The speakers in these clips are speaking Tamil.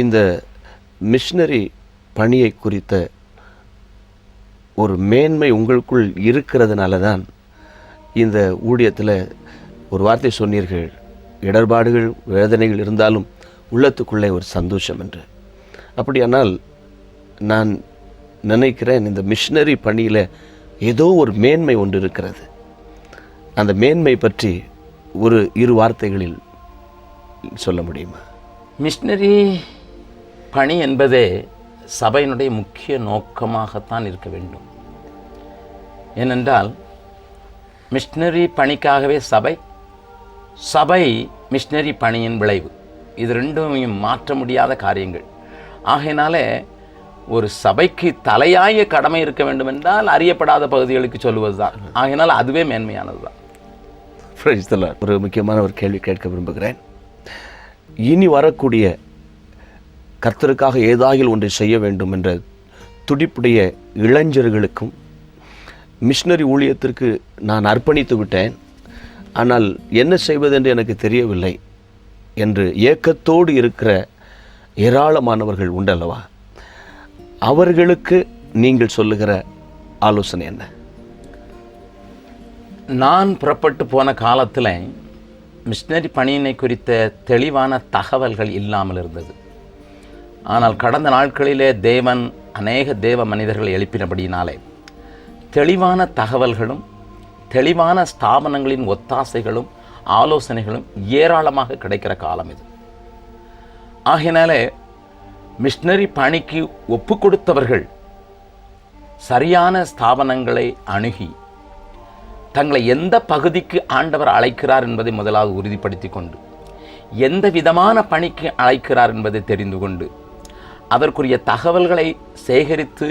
இந்த மிஷினரி பணியை குறித்த ஒரு மேன்மை உங்களுக்குள் இருக்கிறதுனால தான் இந்த ஊழியத்தில் ஒரு வார்த்தை சொன்னீர்கள். இடர்பாடுகள் வேதனைகள் இருந்தாலும் உள்ளத்துக்குள்ளே ஒரு சந்தோஷம் என்று. அப்படியானால் நான் நினைக்கிறேன் இந்த மிஷினரி பணியில் ஏதோ ஒரு மேன்மை ஒன்று இருக்கிறது. அந்த மேன்மை பற்றி ஒரு இரு வார்த்தைகளில் சொல்ல முடியுமா? மிஷினரி பணி என்பதே சபையினுடைய முக்கிய நோக்கமாகத்தான் இருக்க வேண்டும். ஏனென்றால் மிஷினரி பணிக்காகவே சபை சபை மிஷினரி பணியின் விளைவு. இது ரெண்டும் மாற்ற முடியாத காரியங்கள். ஆகையினாலே ஒரு சபைக்கு தலையாய கடமை இருக்க வேண்டும் என்றால் அறியப்படாத பகுதிகளுக்கு சொல்லுவது தான் ஆகையினால் அதுவே மேன்மையானது தான் ஒரு முக்கியமான ஒரு கேள்வி கேட்க விரும்புகிறேன். இனி வரக்கூடிய கர்த்தருக்காக ஏதாகில் ஒன்றை செய்ய வேண்டும் என்ற துடிப்புடைய இளைஞர்களுக்கும் மிஷினரி ஊழியத்திற்கு நான் அர்ப்பணித்து விட்டேன். ஆனால் என்ன செய்வது என்று எனக்கு தெரியவில்லை என்று ஏக்கத்தோடு இருக்கிற ஏராளமானவர்கள் உண்டல்லவா? அவர்களுக்கு நீங்கள் சொல்லுகிற ஆலோசனை என்ன? நான் புறப்பட்டு போன காலத்தில் மிஷினரி பணியினை குறித்த தெளிவான தகவல்கள் இல்லாமல் இருந்தது. ஆனால் கடந்த நாட்களிலே தேவன் அநேக தேவ மனிதர்களை எழுப்பினபடியினாலே தெளிவான தகவல்களும் தெளிவான ஸ்தாபனங்களின் ஒத்தாசைகளும் ஆலோசனைகளும் ஏராளமாக கிடைக்கிற காலம் இது. ஆகையினாலே மிஷினரி பணிக்கு ஒப்பு கொடுத்தவர்கள் சரியான ஸ்தாபனங்களை அணுகி தங்களை எந்த பகுதிக்கு ஆண்டவர் அழைக்கிறார் என்பதை முதலாவது உறுதிப்படுத்தி கொண்டு எந்த விதமான பணிக்கு அழைக்கிறார் என்பதை தெரிந்து கொண்டு அதற்குரிய தகவல்களை சேகரித்து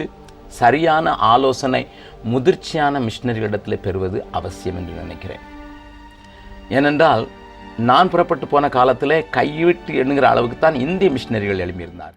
சரியான ஆலோசனை முதிர்ச்சியான மிஷினரிகளிடத்தில் பெறுவது அவசியம் என்று நினைக்கிறேன். ஏனென்றால் நான் புறப்பட்டு போன காலத்தில் கைவிட்டு எண்ணுகிற அளவுக்கு தான் இந்திய மிஷினரிகள் எழுப்பியிருந்தார்